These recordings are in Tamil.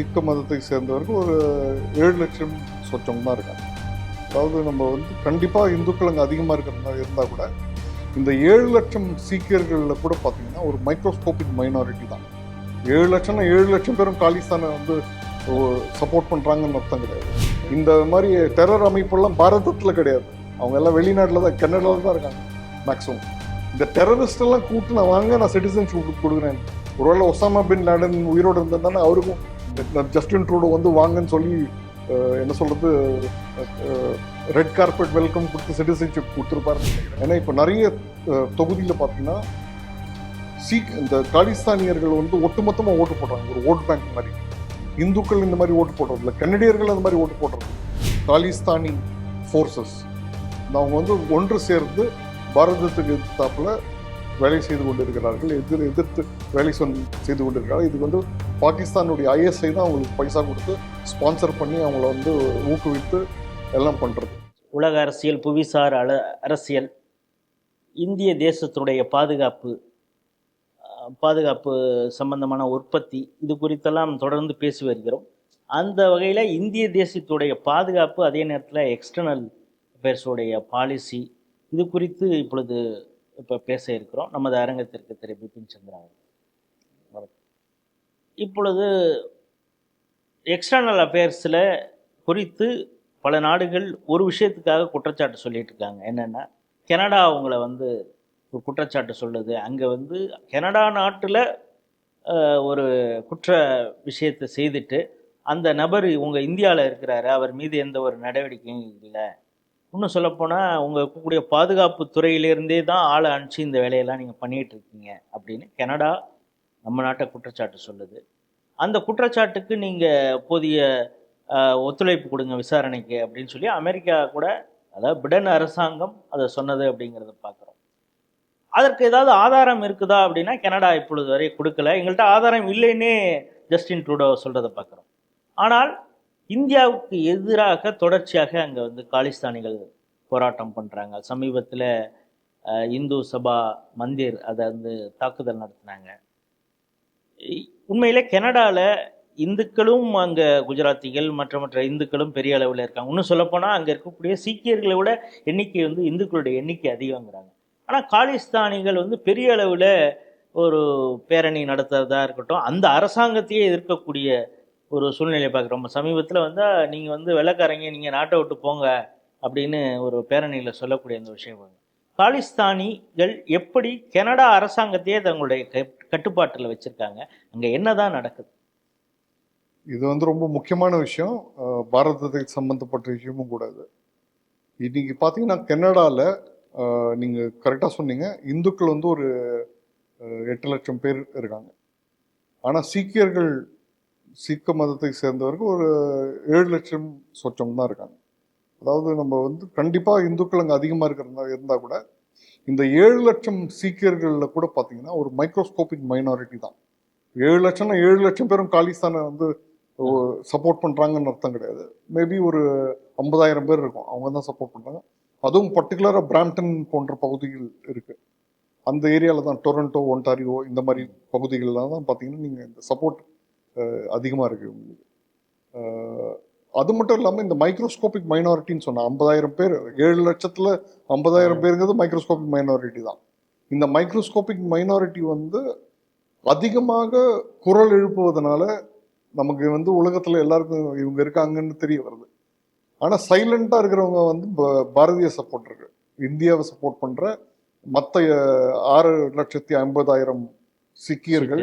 சீக்க மதத்தை சேர்ந்தவர்கள் ஒரு ஏழு லட்சம் சொச்சம் தான் இருக்காங்க. அதாவது நம்ம வந்து கண்டிப்பாக இந்துக்கள் அங்கே அதிகமாக இருக்கிறதா இருந்தால் கூட இந்த ஏழு லட்சம் சீக்கியர்களில் கூட பார்த்தீங்கன்னா ஒரு மைக்ரோஸ்கோபிக் மைனாரிட்டி தான். ஏழு லட்சம்னா ஏழு லட்சம் பேரும் காலிஸ்தானை வந்து சப்போர்ட் பண்ணுறாங்கன்னு அர்த்தம் கிடையாது. இந்த மாதிரி டெரர் அமைப்பெல்லாம் பாரதத்தில் கிடையாது. அவங்க எல்லாம் வெளிநாட்டில் தான் கன்னடாவில் தான் இருக்காங்க மேக்ஸிமம் இந்த டெரரிஸ்டெல்லாம் கூட்டு நான் வாங்க நான் சிட்டிசன்ஷிப் கொடுக்குறேன். ஒருவேளை ஒசாமா பின் லேடன் உயிரோடு இருந்திருந்தானே அவருக்கும் ஜஸ்டின் ட்ரூடோ வந்து வாங்கன்னு சொல்லி என்ன சொல்றது ரெட் கார்பெட் வெல்கம் கொடுத்து சிட்டிசன்ஷிப் கொடுத்துருப்பாரு. ஏன்னா இப்போ நிறைய தொகுதியில் பார்த்தீங்கன்னா சீக் இந்த காலிஸ்தானியர்கள் வந்து ஒட்டுமொத்தமாக ஓட்டு போடுறாங்க. ஒரு ஓட் பேங்க் மாதிரி. இந்துக்கள் இந்த மாதிரி ஓட்டு போடுறது இல்லை கன்னடியர்கள் அந்த மாதிரி ஓட்டு போடுறது காலிஸ்தானி ஃபோர்ஸஸ் அவங்க வந்து ஒன்று சேர்ந்து பாரதத்துக்கு எதிர்த்தாப்பில் வேலை செய்து கொண்டிருக்கிறார்கள் எதிர் எதிர்த்து வேலை செய்து கொண்டிருக்கிறார்கள். இதுக்கு வந்து பாகிஸ்தானுடைய ஐஎஸ்ஐ தான் அவங்களுக்கு பைசா கொடுத்து ஸ்பான்சர் பண்ணி அவங்கள வந்து ஊக்குவித்து எல்லாம் பண்ணுறது உலக அரசியல் புவிசார் அல அரசியல் இந்திய தேசத்துடைய பாதுகாப்பு பாதுகாப்பு சம்பந்தமான உற்பத்தி இது குறித்தெல்லாம் தொடர்ந்து பேசி வருகிறோம். அந்த வகையில் இந்திய தேசத்துடைய பாதுகாப்பு அதே நேரத்தில் எக்ஸ்டர்னல் அஃபேர்ஸுடைய பாலிசி இது குறித்து இப்பொழுது இப்போ பேச இருக்கிறோம். நமது அரங்கத்திற்கு திரு பிபின் சந்திரா இப்பொழுது எக்ஸ்டர்னல் அஃபேர்ஸில் குறித்து பல நாடுகள் ஒரு விஷயத்துக்காக குற்றச்சாட்டு சொல்லிட்டு இருக்காங்க. என்னென்னா கனடா அவங்கள வந்து ஒரு குற்றச்சாட்டு சொல்லுது. அங்கே வந்து கனடா நாட்டில் ஒரு குற்ற விஷயத்தை செய்துட்டு அந்த நபர் உங்கள் இந்தியாவில் இருக்கிறாரு. அவர் மீது எந்த ஒரு நடவடிக்கையும் இல்லை. இன்னும் சொல்லப்போனால் உங்கள் இருக்கக்கூடிய பாதுகாப்பு துறையிலேருந்தே தான் ஆளை அனுப்பிச்சு இந்த வேலையெல்லாம் நீங்கள் பண்ணிகிட்டு இருக்கீங்க அப்படின்னு கனடா நம்ம நாட்டை குற்றச்சாட்டு சொல்லுது. அந்த குற்றச்சாட்டுக்கு நீங்கள் போதிய ஒத்துழைப்பு கொடுங்க விசாரணைக்கு அப்படின்னு சொல்லி அமெரிக்கா கூட அதாவது பிடன் அரசாங்கம் அதை சொன்னது அப்படிங்கிறத பார்க்குறோம் அதற்கு ஏதாவது ஆதாரம் இருக்குதா அப்படின்னா கனடா இப்பொழுது வரை கொடுக்கல. எங்கள்கிட்ட ஆதாரம் இல்லைன்னே ஜஸ்டின் ட்ரூடோ சொல்கிறத பார்க்குறோம் ஆனால் இந்தியாவுக்கு எதிராக தொடர்ச்சியாக அங்கே வந்து காலிஸ்தானிகள் போராட்டம் பண்ணுறாங்க சமீபத்தில் இந்து சபா மந்திர் அதை வந்து தாக்குதல் நடத்தினாங்க. உண்மையில் கனடாவில் இந்துக்களும் அங்கே குஜராத்திகள் மற்ற மற்ற இந்துக்களும் பெரிய அளவில் இருக்காங்க. இன்னும் சொல்லப்போனால் அங்கே இருக்கக்கூடிய சீக்கியர்களை விட எண்ணிக்கை வந்து இந்துக்களுடைய எண்ணிக்கை அதிகங்கிறாங்க. ஆனால் காலிஸ்தானிகள் வந்து பெரிய அளவில் ஒரு பேரணி நடத்துறதா இருக்கட்டும் அந்த அரசாங்கத்தையே எதிர்க்கக்கூடிய ஒரு சூழ்நிலையை பார்க்குறோம். சமீபத்தில் வந்து நீங்கள் வந்து வெள்ளக்காரங்க நீங்கள் நாட்டை விட்டு போங்க அப்படின்னு ஒரு பேரணியில் சொல்லக்கூடிய அந்த விஷயம் பாருங்க. காலிஸ்தானிகள் எப்படி கனடா அரசாங்கத்தையே தங்களுடைய கட்- கட்டுப்பாட்டில் வச்சுருக்காங்க. அங்கே என்னதான் நடக்குது? இது வந்து ரொம்ப முக்கியமான விஷயம். பாரதத்துக்கு சம்மந்தப்பட்ட விஷயமும் கூட இது இன்னைக்கு பார்த்தீங்கன்னா கனடாவில் நீங்கள் கரெக்டாக சொன்னீங்க. இந்துக்கள் வந்து ஒரு எட்டு லட்சம் பேர் இருக்காங்க. ஆனால் சீக்கியர்கள் சீக்க மதத்தை சேர்ந்தவர்கள் ஒரு ஏழு லட்சம் சொச்சம் தான் இருக்காங்க. அதாவது நம்ம வந்து கண்டிப்பாக இந்துக்கள் அங்கே அதிகமாக இருக்கிறதா இருந்தால் கூட இந்த ஏழு லட்சம் சீக்கியர்களில் கூட பார்த்தீங்கன்னா ஒரு மைக்ரோஸ்கோபிக் மைனாரிட்டி தான். ஏழு லட்சம்னா ஏழு லட்சம் பேரும் காலிஸ்தானை வந்து சப்போர்ட் பண்ணுறாங்கன்னு அர்த்தம் கிடையாது. மேபி ஒரு ஐம்பதாயிரம் பேர் இருக்கும். அவங்க தான் சப்போர்ட் பண்ணுறாங்க அதுவும் பர்டிகுலராக பிராம்டன் போன்ற பகுதிகள் இருக்குது அந்த ஏரியாவில் தான் டொரண்டோ ஒன்டாரியோ இந்த மாதிரி பகுதிகளில் தான் பார்த்தீங்கன்னா நீங்கள் இந்த சப்போர்ட் அதிகமாக இருக்கு. உங்களுக்கு அஹ், அது மட்டும் இல்லாமல் இந்த மைக்ரோஸ்கோபிக் மைனாரிட்டின்னு சொன்ன ஐம்பதாயிரம் பேர் ஏழு லட்சத்தில் ஐம்பதாயிரம் பேருங்கிறது மைக்ரோஸ்கோபிக் மைனாரிட்டி தான். இந்த மைக்ரோஸ்கோபிக் மைனாரிட்டி வந்து அதிகமாக குரல் எழுப்புவதனால நமக்கு வந்து உலகத்தில் எல்லாருக்கும் இவங்க இருக்காங்கன்னு தெரிய வருது. ஆனால் சைலண்டாக இருக்கிறவங்க வந்து பாரதிய சப்போர்ட்டர்கள் இந்தியாவை சப்போர்ட் பண்ணுற மற்ற ஆறு லட்சத்தி ஐம்பதாயிரம் சிக்கியர்கள்.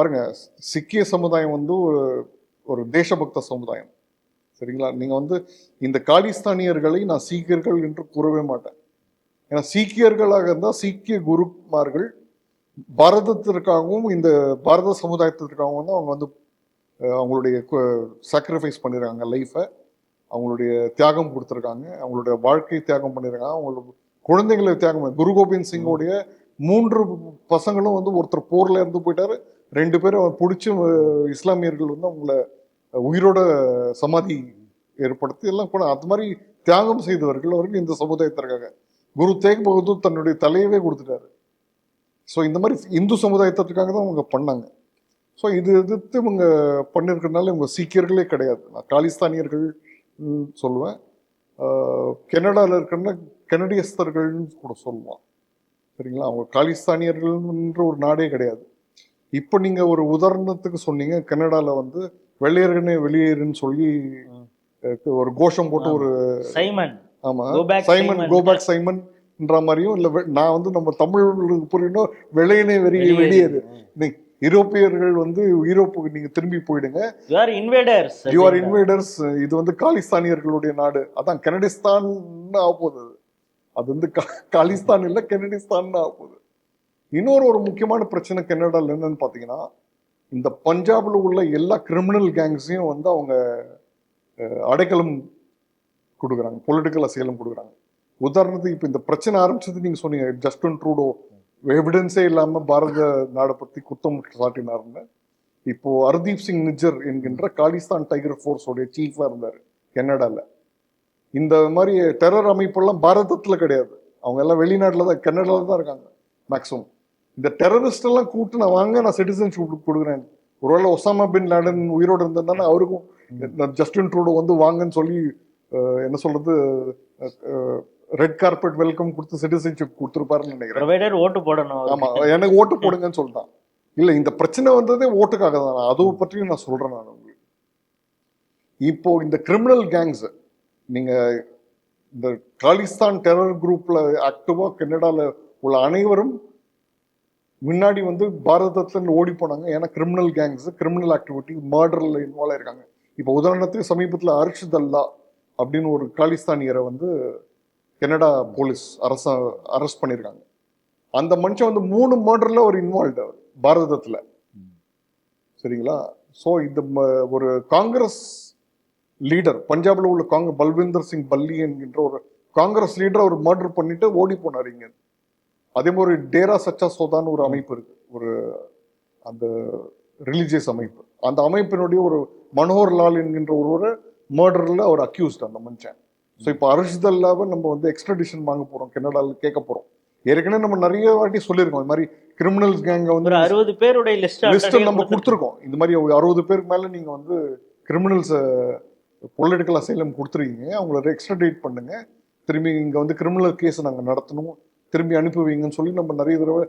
பாருங்கள் சிக்கிய சமுதாயம் வந்து ஒரு ஒரு தேசபக்த சமுதாயம். சரிங்களா? நீங்கள் வந்து இந்த காலிஸ்தானியர்களை நான் சீக்கியர்கள் என்று கூறவே மாட்டேன். ஏன்னா சீக்கியர்களாக இருந்தால் சீக்கிய குருமார்கள் பாரதத்திற்காகவும் இந்த பாரத சமுதாயத்திற்காகவும் தான் அவங்க வந்து அவங்களுடைய சாக்ரிஃபைஸ் பண்ணியிருக்காங்க லைஃபை அவங்களுடைய தியாகம் கொடுத்துருக்காங்க. அவங்களுடைய வாழ்க்கை தியாகம் பண்ணியிருக்காங்க அவங்களோட குழந்தைங்களை தியாகம் குரு கோபிந்த் சிங்கோடைய மூன்று பசங்களும் வந்து ஒருத்தர் போர்ல இருந்து போயிட்டாரு. ரெண்டு பேரும் பிடிச்ச இஸ்லாமியர்கள் வந்து அவங்கள உயிரோட சமாதி ஏற்படுத்தி எல்லாம் கூட அது மாதிரி தியாகம் செய்தவர்கள் அவர்கள் இந்த சமுதாயத்திற்காக. குரு தேக் பகதூர் தன்னுடைய தலையவே கொடுத்துட்டாரு. ஸோ இந்த மாதிரி இந்து சமுதாயத்திற்காக தான் அவங்க பண்ணாங்க. ஸோ இது எதிர்த்து இவங்க பண்ணியிருக்கிறதுனால இவங்க சீக்கியர்களே கிடையாது. நான் காலிஸ்தானியர்கள் சொல்லுவேன். கெனடாவில் இருக்கிறன்னா கெனடியஸ்தர்கள்னு கூட சொல்லுவான். சரிங்களா? அவங்க காலிஸ்தானியர்கள்ன்ற ஒரு நாடே கிடையாது. இப்போ நீங்க ஒரு உதாரணத்துக்கு சொன்னீங்க கனடால வந்து வெள்ளையர்களே வெளியேறுன்னு சொல்லி ஒரு கோஷம் போட்டு ஒரு சைமன். ஆமா. சைமன். கோபேக் சைமன்ன்ற மாதிரியும் இல்ல நான் வந்து நம்ம தமிழுக்கு புரியணும் வெள்ளையனே வெளியே வெளியேறு. நீ- யூரோப்பியர்கள் வந்து யூரோப்புக்கு நீங்க திரும்பி போயிடுங்க. You are invaders you are invaders இது வந்து காலிஸ்தானியர்களுடைய நாடு. அதான் கனடிஸ்தான் ஆக போகுது அது. அது வந்து காலிஸ்தான் இல்ல கனடிஸ்தான் ஆக போகுது இன்னொரு ஒரு முக்கியமான பிரச்சனை கனடாவில் என்னன்னு பார்த்தீங்கன்னா இந்த பஞ்சாபில் உள்ள எல்லா கிரிமினல் கேங்ஸையும் வந்து அவங்க அடைக்கலம் கொடுக்குறாங்க. பொலிட்டிக்கல் அசைலம் கொடுக்குறாங்க. உதாரணத்துக்கு இப்போ இந்த பிரச்சனை ஆரம்பிச்சது நீங்கள் சொன்னீங்க ஜஸ்டின் ட்ரூடோ எவிடன்ஸே இல்லாமல் பாரத நாடை பற்றி குத்தம் சாட்டினார்னு இப்போ ஹர்தீப் சிங் நிஜர் என்கின்ற காலிஸ்தான் டைகர் ஃபோர்ஸோடைய சீஃபாக இருந்தார் கனடாவில் இந்த மாதிரி டெரர் அமைப்பெல்லாம் பாரதத்தில் கிடையாது. அவங்க எல்லாம் வெளிநாட்டில் தான் கனடாவில் தான் இருக்காங்க மேக்ஸிமம் இந்த டெரரிஸ்ட் எல்லாம் கூட்டு நான் வாங்க நான் சிட்டிசன்ஷிப் கொடுக்குறேன். ஒருவேளை ஒசாமா பின் லேடன் உயிரோடு இருந்திருந்தானே அவருக்கும் ஜஸ்டின் ட்ரூடோ வந்து வாங்கன்னு சொல்லி என்ன சொல்றது ரெட் கார்பெட் வெல்கம் கொடுத்து சிட்டிசன்ஷிப் கொடுத்துருப்பாருன்னு நினைக்கிறேன். ஓட்டு போடணும் ஆமா எனக்கு ஓட்டு போடுங்கன்னு சொல்லிட்டான். இல்ல இந்த பிரச்சனை வந்ததே ஓட்டுக்காக தான். அதை பற்றியும் நான் சொல்றேன் நான் உங்களுக்கு. இப்போ இந்த கிரிமினல் கேங்ஸ் நீங்க இந்த காலிஸ்தான் டெரர் குரூப்ல ஆக்டிவா கனடால உள்ள அனைவரும் முன்னாடி வந்து பாரதத்துலேருந்து ஓடி போனாங்க. ஏன்னா கிரிமினல் கேங்ஸ் கிரிமினல் ஆக்டிவிட்டி மர்டரில் இன்வால்வ் ஆயிருக்காங்க. இப்போ உதாரணத்துக்கு சமீபத்தில் அர்ஷ் தல்லா அப்படின்னு ஒரு காலிஸ்தானியரை வந்து கனடா போலீஸ் அரச அரெஸ்ட் பண்ணியிருக்காங்க அந்த மனுஷன் வந்து மூணு மர்டரில் ஒரு இன்வால்வ் அவர் பாரதத்தில். சரிங்களா? ஸோ இந்த ம- ஒரு காங்கிரஸ் லீடர் பஞ்சாபில் உள்ள காங்க பல்விந்தர் சிங் பல்லி என்கின்ற ஒரு காங்கிரஸ் லீடரை அவர் மர்டர் பண்ணிட்டு ஓடி போனார் இங்கே. அதே மாதிரி டேரா சச்சா சோதான்னு ஒரு அமைப்பு இருக்கு. ஒரு அந்த ரிலீஜியஸ் அமைப்பு. அந்த அமைப்பினுடைய ஒரு மனோகர் லால் என்கின்ற ஒருவரை மர்டர்ல அவர் அக்யூஸ்ட் அந்த மனுஷன். ஸோ இப்போ அரிஷ்தல்லாவை நம்ம வந்து எக்ஸ்ட்ரடிஷன் வாங்க போறோம். கனடால கேட்க போறோம். ஏற்கனவே நம்ம நிறைய வாட்டி சொல்லியிருக்கோம். இந்த மாதிரி கிரிமினல்ஸ் கேங்க வந்து அறுபது பேருடைய லிஸ்ட் லிஸ்ட் நம்ம கொடுத்துருக்கோம். இந்த மாதிரி அறுபது பேருக்கு மேல நீங்க வந்து கிரிமினல்ஸ் பொலிட்டிக்கல் அசைலம் கொடுத்துருக்கீங்க. அவங்கள எக்ஸ்ட்ரடேட் பண்ணுங்க. திரும்பி இங்க வந்து கிரிமினல் கேஸ் நாங்க நடத்தணும். திரும்பி அனுப்பி வைங்கன்னு சொல்லி நம்ம நிறைய தடவை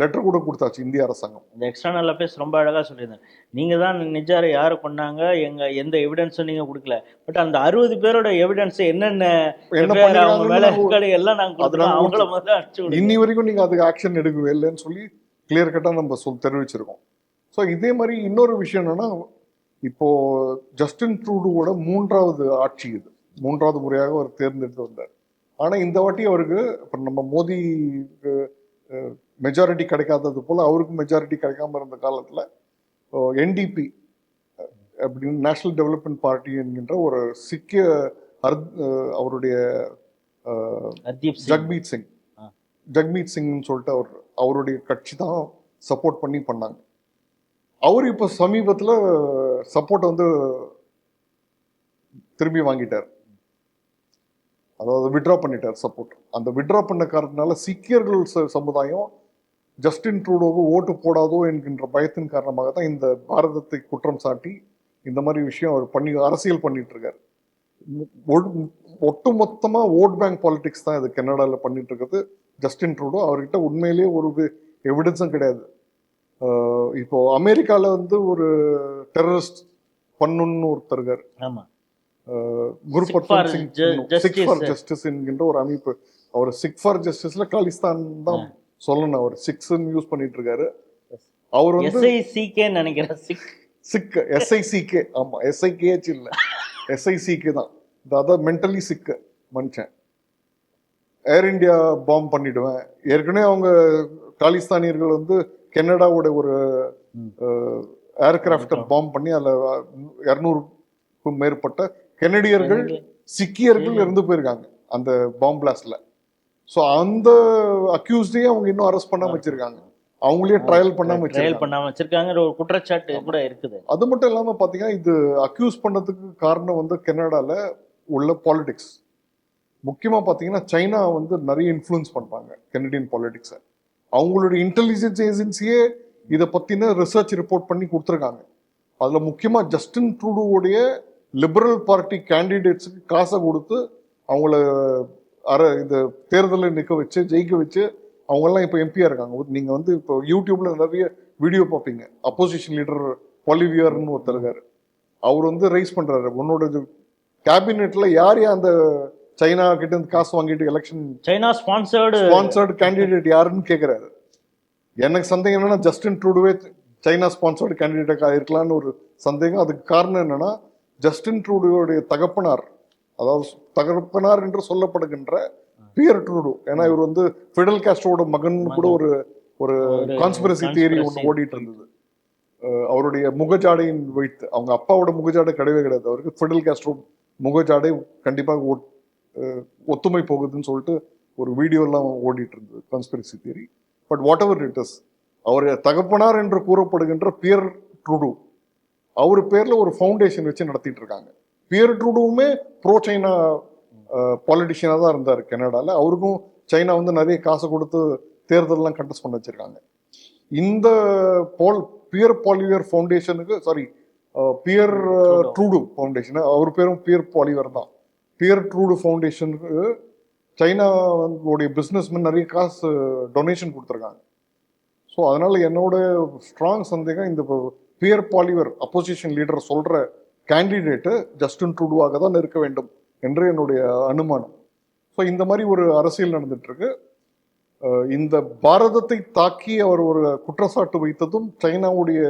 லெட்டர் கூட கொடுத்தாச்சு இந்திய அரசாங்கம். இந்த எக்ஸ்டர்னல் அஃபேர்ஸ் ரொம்ப அழகா சொல்லியிருந்தேன் நீங்க தான் நிஜாரை யாரை கொண்டாங்க எங்க எந்த எவிடன்ஸும் நீங்க கொடுக்கல. பட் அந்த அறுபது பேரோட எவிடன்ஸ் என்னென்ன அவங்க மேல எல்லாம் நாங்க அது கொடுத்துருக்கோம் நாங்க அவங்கள முதல்ல அடிச்சு இன்னி வரைக்கும் நீங்க அதுக்கு ஆக்ஷன் எடுக்கவே இல்லைன்னு சொல்லி கிளியர் கட்டா நம்ம சொல் தெரிவிச்சிருக்கோம். ஸோ இதே மாதிரி இன்னொரு விஷயம் என்னன்னா இப்போ ஜஸ்டின் ட்ரூடுவோட மூன்றாவது ஆட்சி இது. மூன்றாவது முறையாக அவர் தேர்ந்தெடுத்து வந்தார். ஆனா இந்த வாட்டி அவருக்கு இப்போ நம்ம மோடி மெஜாரிட்டி கிடைக்காதது போல அவருக்கு மெஜாரிட்டி கிடைக்காம இருந்த காலத்துல என்டிபி அப்படின்னு நேஷனல் டெவலப்மெண்ட் பார்ட்டி என்கின்ற ஒரு சிக்கிய அஹ், அவருடைய ஜக்மீத் சிங். ஜக்மீத் சிங்னு சொல்லிட்டு அவர் அவருடைய கட்சி தான் சப்போர்ட் பண்ணி பண்ணாங்க. அவர் இப்போ சமீபத்தில் சப்போர்ட் வந்து திரும்பி வாங்கிட்டார். அதாவது விட்ரா பண்ணிட்டார் சப்போர்ட் அந்த விட்ரா பண்ண காரணத்தினால சீக்கியர்கள் ச- சமுதாயம் ஜஸ்டின் ட்ரூடோவுக்கு ஓட்டு போடாதோ என்கின்ற பயத்தின் காரணமாக தான் இந்த பாரதத்தை குற்றம் சாட்டி இந்த மாதிரி விஷயம் அவர் பண்ணி அரசியல் பண்ணிட்டு இருக்காரு ஒட்டு மொத்தமாக ஓட் பேங்க் பாலிடிக்ஸ் தான் இது கனடாவில் பண்ணிட்டு இருக்கிறது ஜஸ்டின் ட்ரூடோ அவர்கிட்ட உண்மையிலேயே ஒரு எவிடன்ஸும் கிடையாது. இப்போ அமெரிக்காவில் வந்து ஒரு டெரரிஸ்ட் பண்ணுன்னு ஒருத்தர் ஆமாம் ju- சிக் ஃபார். ஜஸ்டிஸ் என்கின்ற ஒரு அமைப்பு. அவர் சிக் ஃபார் ஜஸ்டிஸ்ல காலிஸ்தான் தான் சொல்லணும் அவர். சிக்ஸ்ன்னு யூஸ் பண்ணிட்டு இருக்காரு அவர் வந்து நினைக்கிறேன். சிக் சிக் எஸ்ஐசிகே ஆமா எஸ்ஐகேஹெச் இல்ல. எஸ்ஐசிகே தான். அதான் மென்டலி சிக்கு மனுஷன் ஏர் இந்தியா பாம் பண்ணிடுவேன். ஏற்கனவே அவங்க காலிஸ்தானியர்கள் வந்து கனடாவோட ஒரு ஏர்கிராஃப்டை பாம் பண்ணி அதுல இருநூறுக்கும் மேற்பட்ட கெனடியர்கள் சிக்கியர்கள் இறந்து போயிருக்காங்க அந்த பாம் பிளாஸ்ட்ல ஸோ அந்த அக்யூஸ்டே அவங்க இன்னும் அரெஸ்ட் பண்ணாம வச்சிருக்காங்க. அவங்களே ட்ரையல் பண்ணாம ட்ரையல் பண்ணாம வச்சிருக்காங்க. ஒரு குற்றச்சாட்டு கூட இருக்குது. அது மட்டும் இல்லாம பாத்தீங்கன்னா இது அக்யூஸ் பண்ணதுக்கு காரணம் வந்து கனடால உள்ள பாலிடிக்ஸ் முக்கியமா பாத்தீங்கன்னா சைனா வந்து நிறைய இன்ஃப்ளூயன்ஸ் பண்றாங்க கெனடியன் பாலிடிக்ஸை அவங்களுடைய இன்டெலிஜென்ஸ் ஏஜென்சியே இதை பத்தின ரிசர்ச் ரிப்போர்ட் பண்ணி கொடுத்துருக்காங்க. அதுல முக்கியமா ஜஸ்டின் ட்ரூடோவுடைய லிபரல் பார்ட்டி கேண்டிடேட்ஸுக்கு காசை கொடுத்து அவங்கள அர இந்த தேர்தலில் நிற்க வச்சு ஜெயிக்க வச்சு அவங்கெல்லாம் இப்போ எம்பியா இருக்காங்க. நீங்க வந்து இப்போ யூடியூப்ல நிறைய வீடியோ பார்ப்பீங்க. அப்போசிஷன் லீடர் பொலிவியர்னு ஒருத்தர் இருக்காரு. அவர் வந்து ரைஸ் பண்றாரு. உன்னோட கேபினெட்ல யார் அந்த சைனா கிட்ட இருந்து காசு வாங்கிட்டு election China sponsored sponsored candidate யாருன்னு கேக்குறாரு. எனக்கு சந்தேகம் என்னன்னா ஜஸ்டின் ட்ரூடுவே சைனா ஸ்பான்சர்டு கேண்டிடேட்டாக இருக்கலாம்னு ஒரு சந்தேகம். அதுக்கு காரணம் என்னன்னா ஜஸ்டின் ட்ரூடுவோடைய தகப்பனார் அதாவது தகப்பனார் என்று சொல்லப்படுகின்ற பியர் ட்ரூடு. ஏன்னா இவர் வந்து ஃபிடல் காஸ்ட்ரோட மகன் கூட ஒரு ஒரு கான்ஸ்பிரசி தியரி ஒன்று. ஓடிட்டு இருந்தது அவருடைய முகஜாடையின் வைத்து அவங்க அப்பாவோட முகஜாடை கிடையவே கிடையாது. அவருக்கு ஃபிடல் காஸ்ட்ரோ முகஜாடை கண்டிப்பாக ஒத்துமை போகுதுன்னு சொல்லிட்டு ஒரு வீடியோ எல்லாம் ஓடிட்டு இருந்தது conspiracy theory but whatever it is அவர் தகப்பனார் என்று கூறப்படுகின்ற பியர் ட்ரூடு அவர் பேர்ல ஒரு ஃபவுண்டேஷன் வச்சு நடத்திட்டு இருக்காங்க பியர் ட்ரூடுவுமே ப்ரோ சைனா பாலிட்டிஷியனாக தான் இருந்தார் கனடால. அவருக்கும் சைனா வந்து நிறைய காசு கொடுத்து தேர்தல்லாம் கண்டஸ்ட் பண்ண வச்சிருக்காங்க. இந்த பால் பியர் பாலிவர் ஃபவுண்டேஷனுக்கு சாரி பியர். ட்ரூடு ஃபவுண்டேஷன் அவர் பேரும் பியர் பாலிவர் தான். பியர் ட்ரூடு ஃபவுண்டேஷனுக்கு சைனாவுடைய பிஸ்னஸ்மேன் நிறைய காசு டொனேஷன் கொடுத்துருக்காங்க. ஸோ அதனால என்னோட ஸ்ட்ராங் சந்தேகம் இந்த பியர் பாலிவர் அப்போசிஷன் லீடர் சொல்ற கேண்டிடேட்டு ஜஸ்டின் ட்ரூடுவாக தான் இருக்க வேண்டும் என்று என்னுடைய அனுமானம். ஸோ இந்த மாதிரி ஒரு அரசியல் நடந்துட்டு இருக்கு இந்த பாரதத்தை தாக்கி அவர் ஒரு குற்றச்சாட்டு வைத்ததும் சைனாவுடைய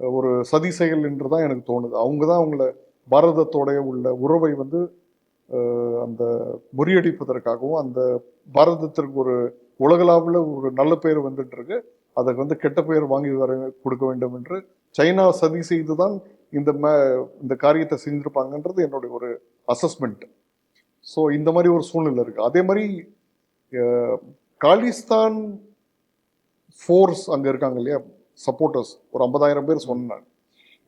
ஒரு சதி செயல் என்று தான் எனக்கு தோணுது. அவங்க தான் அவங்கள பாரதத்தோடைய உள்ள உறவை வந்து அந்த முறியடிப்பதற்காகவும் அந்த பாரதத்திற்கு ஒரு உலகளாவில் ஒரு நல்ல பேர் வந்துட்டு இருக்கு அதற்கு வந்து கெட்ட பெயர் வாங்கி வர கொடுக்க வேண்டும் என்று சைனா சதி செய்து தான் இந்த ம- இந்த காரியத்தை செஞ்சுருப்பாங்கன்றது என்னுடைய ஒரு அசஸ்மெண்ட் ஸோ இந்த மாதிரி ஒரு சூழ்நிலை இருக்குது அதே மாதிரி காலிஸ்தான் ஃபோர்ஸ் அங்கே இருக்காங்க இல்லையா? சப்போர்ட்டர்ஸ் ஒரு ஐம்பதாயிரம் பேர் சொன்னாங்க.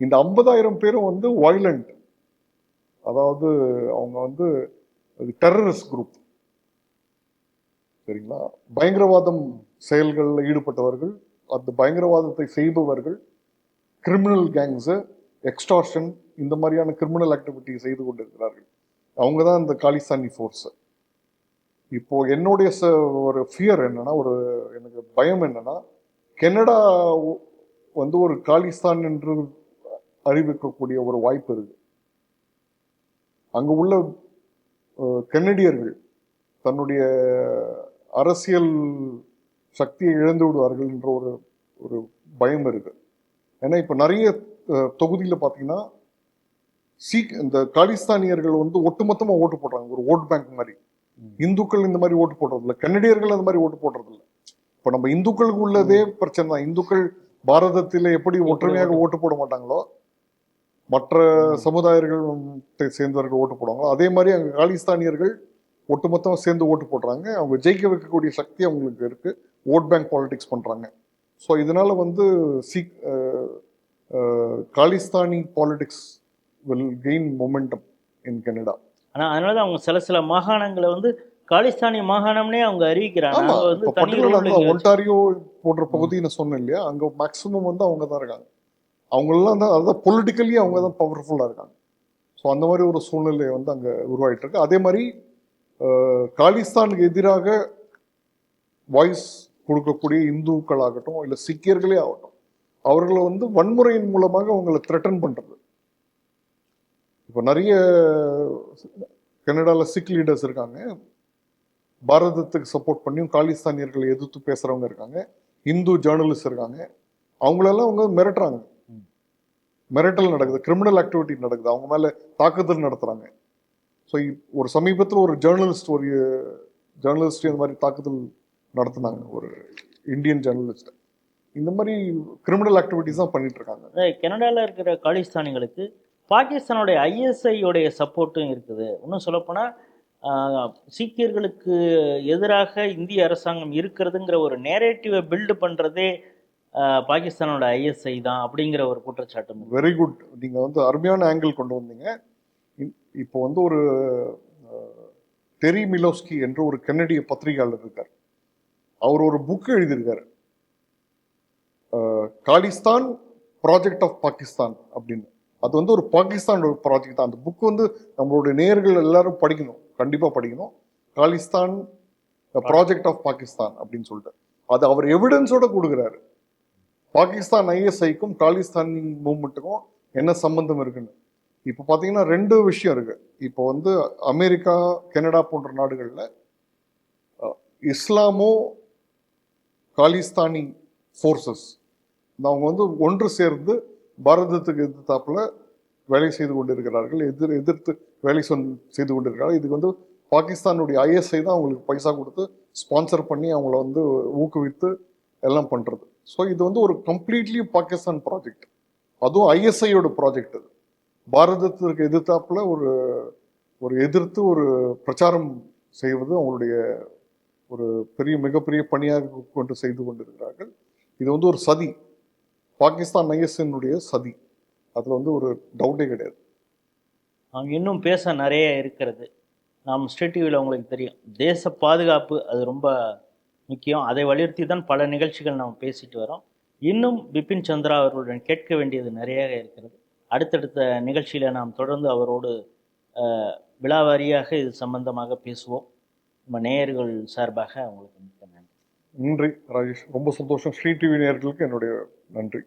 இந்த ஐம்பதாயிரம் பேரும் வந்து வைலண்ட் அதாவது அவங்க வந்து டெரரிஸ்ட் குரூப் சரிங்களா? பயங்கரவாதம் செயல்களில் ஈடுபட்டவர்கள் அந்த பயங்கரவாதத்தை செய்பவர்கள் கிரிமினல் கேங்ஸு எக்ஸ்டார்ஷன் இந்த மாதிரியான கிரிமினல் ஆக்டிவிட்டி செய்து கொண்டிருக்கிறார்கள். அவங்க தான் இந்த காலிஸ்தானி ஃபோர்ஸ் இப்போ என்னுடைய ச ஒரு ஃபியர் என்னன்னா ஒரு எனக்கு பயம் என்னன்னா கனடா வந்து ஒரு காலிஸ்தான் என்று அறிவிக்கக்கூடிய ஒரு வாய்ப்பு இருக்கு. அங்க உள்ள கன்னடியர்கள் தன்னுடைய அரசியல் சக்தியை இழந்து விடுவார்கள் என்ற ஒரு ஒரு பயம் இருக்கு. ஏன்னா இப்ப நிறைய தொகுதியில பாத்தீங்கன்னா சீக் இந்த காலிஸ்தானியர்கள் வந்து ஒட்டுமொத்தமா ஓட்டு போடுறாங்க. ஒரு ஓட் பேங்க் மாதிரி. இந்துக்கள் இந்த மாதிரி ஓட்டு போடுறது இல்ல கன்னடியர்கள் அந்த மாதிரி ஓட்டு போடுறது இல்ல இப்ப நம்ம இந்துக்களுக்கு உள்ளதே பிரச்சனை தான். இந்துக்கள் பாரதத்தில எப்படி ஒற்றுமையாக ஓட்டு போட மாட்டாங்களோ மற்ற சமுதாயர்கள் சேர்ந்தவர்கள் ஓட்டு போடுவாங்களோ அதே மாதிரி அங்க காலிஸ்தானியர்கள் ஒட்டுமொத்தமா சேர்ந்து ஓட்டு போடுறாங்க. அவங்க ஜெயிக்க வைக்கக்கூடிய சக்தி அவங்களுக்கு இருக்கு. ஓட் பேங்க் பாலிடிக்ஸ் பண்றாங்க. ஸோ இதனால வந்து Sikh Khalistani politics will gain momentum in Canada ஆனா அதனால அவங்க சில சில மாகாணங்களை வந்து காலிஸ்தானி மாகாணம்னே அவங்க அறிவிக்கிறாங்க. தனி ஒன்டாரியோ போன்ற பகுதி நான் சொன்னேன் இல்லையா? அங்க மேக்சிமம் வந்து அவங்க தான் இருக்காங்க. அவங்கெல்லாம் தான் அதான் பொலிட்டிக்கலி அவங்க தான் பவர்ஃபுல்லா இருக்காங்க. ஸோ அந்த மாதிரி ஒரு சூழ்நிலை வந்து அங்க உருவாயிட்டு இருக்கு. அதே மாதிரி காலிஸ்தானுக்கு எதிராக வாய்ஸ் கொடுக்கக்கூடிய இந்துக்களாகட்டும் இல்லை சீக்கியர்களே ஆகட்டும் அவர்களை வந்து வன்முறையின் மூலமாக அவங்களை த்ரெட்டன் பண்றது. இப்போ நிறைய கனடால சிக் லீடர்ஸ் இருக்காங்க. பாரதத்துக்கு சப்போர்ட் பண்ணியும் காலிஸ்தானியர்களை எதிர்த்து பேசுறவங்க இருக்காங்க. இந்து ஜேர்னலிஸ்ட் இருக்காங்க. அவங்களெல்லாம் அவங்க மிரட்டுறாங்க. மிரட்டல் நடக்குது. கிரிமினல் ஆக்டிவிட்டி நடக்குது. அவங்க மேல தாக்குதல் நடத்துறாங்க. ஸோ ஒரு சமீபத்தில் ஒரு ஜேர்னலிஸ்ட் ஒரு ஜேர்னலிஸ்ட் இந்த மாதிரி தாக்குதல் நடத்துனாங்க. ஒரு இந்தியன் ஜேர்னலிஸ்ட் இந்த மாதிரி கிரிமினல் ஆக்டிவிட்டிஸ் தான் பண்ணிட்டு இருக்காங்க. கனடால இருக்கிற காலிஸ்தானிகளுக்கு பாகிஸ்தானுடைய ஐஎஸ்ஐ உடைய சப்போர்ட்டும் இருக்குது. இன்னும் சொல்லப்போனால் சீக்கியர்களுக்கு எதிராக இந்திய அரசாங்கம் இருக்கிறதுங்கிற ஒரு நேரேட்டிவை பில்டு பண்ணுறதே பாகிஸ்தானோட ஐஎஸ்ஐ தான் அப்படிங்கிற ஒரு குற்றச்சாட்டும் இருக்கு. வெரி குட் நீங்க வந்து அருமையான ஆங்கிள் கொண்டு வந்தீங்க. இப்போ வந்து ஒரு டெரி மிலோஸ்கி என்ற ஒரு கன்னடிய பத்திரிகையாளர் இருக்கார். அவர் ஒரு புக் எழுதியிருக்காரு. காலிஸ்தான் ப்ராஜெக்ட் ஆஃப் பாகிஸ்தான் அப்படின்னு. அது வந்து ஒரு பாகிஸ்தான் ஒரு ப்ராஜெக்ட் தான். அந்த புக் வந்து நம்மளுடைய நேயர்கள் எல்லாரும் படிக்கணும். கண்டிப்பாக படிக்கணும். காலிஸ்தான் ப்ராஜெக்ட் ஆஃப் பாகிஸ்தான் அப்படின்னு சொல்லிட்டு. அது அவர் எவிடன்ஸோட கொடுக்குறாரு. பாகிஸ்தான் ஐஎஸ்ஐக்கும் காலிஸ்தான் மூவ்மெண்ட்டுக்கும் என்ன சம்பந்தம் இருக்குன்னு. இப்போ பார்த்தீங்கன்னா ரெண்டு விஷயம் இருக்கு. இப்போ வந்து அமெரிக்கா கனடா போன்ற நாடுகளில் இஸ்லாமோ காலிஸ்தானி ஃபோர்ஸஸ் அவங்க வந்து ஒன்று சேர்ந்து பாரதத்துக்கு எதிர்த்தாப்புல வேலை செய்து கொண்டிருக்கிறார்கள். எதிர் எதிர்த்து வேலை செய்து கொண்டிருக்கிறார்கள். இதுக்கு வந்து பாகிஸ்தானுடைய ஐஎஸ்ஐ தான் அவங்களுக்கு பைசா கொடுத்து ஸ்பான்சர் பண்ணி அவங்கள வந்து ஊக்குவித்து எல்லாம் பண்ணுறது ஸோ இது வந்து ஒரு கம்ப்ளீட்லி பாகிஸ்தான் ப்ராஜெக்ட் அதுவும் ஐஎஸ்ஐயோட ப்ராஜெக்ட் அது. பாரதத்திற்கு எதிர்த்தாப்புல ஒரு ஒரு எதிர்த்து ஒரு பிரச்சாரம் செய்வது அவங்களுடைய ஒரு பெரிய மிகப்பெரிய பணியாக கொண்டு செய்து கொண்டிருக்கிறார்கள். இது வந்து ஒரு சதி. பாகிஸ்தான் ஐஎஸ்என்னுடைய சதி. அதில் வந்து ஒரு டவுட்டே கிடையாது. இன்னும் பேச நிறைய இருக்கிறது. நாம் ஸ்டேட் டிவியில் உங்களுக்கு தெரியும். தேச பாதுகாப்பு அது ரொம்ப முக்கியம். அதை வலியுறுத்தி தான் பல நிகழ்ச்சிகள் நாம் பேசிட்டு வரோம். இன்னும் பிபின் சந்திரா அவர்களுடன் கேட்க வேண்டியது நிறைய இருக்கிறது. அடுத்தடுத்த நிகழ்ச்சியில் நாம் தொடர்ந்து அவரோடு விழாவாரியாக விலாவாரியாக இது சம்பந்தமாக பேசுவோம். நம்ம நேயர்கள் சார்பாக உங்களுக்கு மிக்க நன்றி. நன்றி ராஜேஷ். ரொம்ப சந்தோஷம். ஸ்ரீ டிவி நேயர்களுக்கு என்னுடைய நன்றி.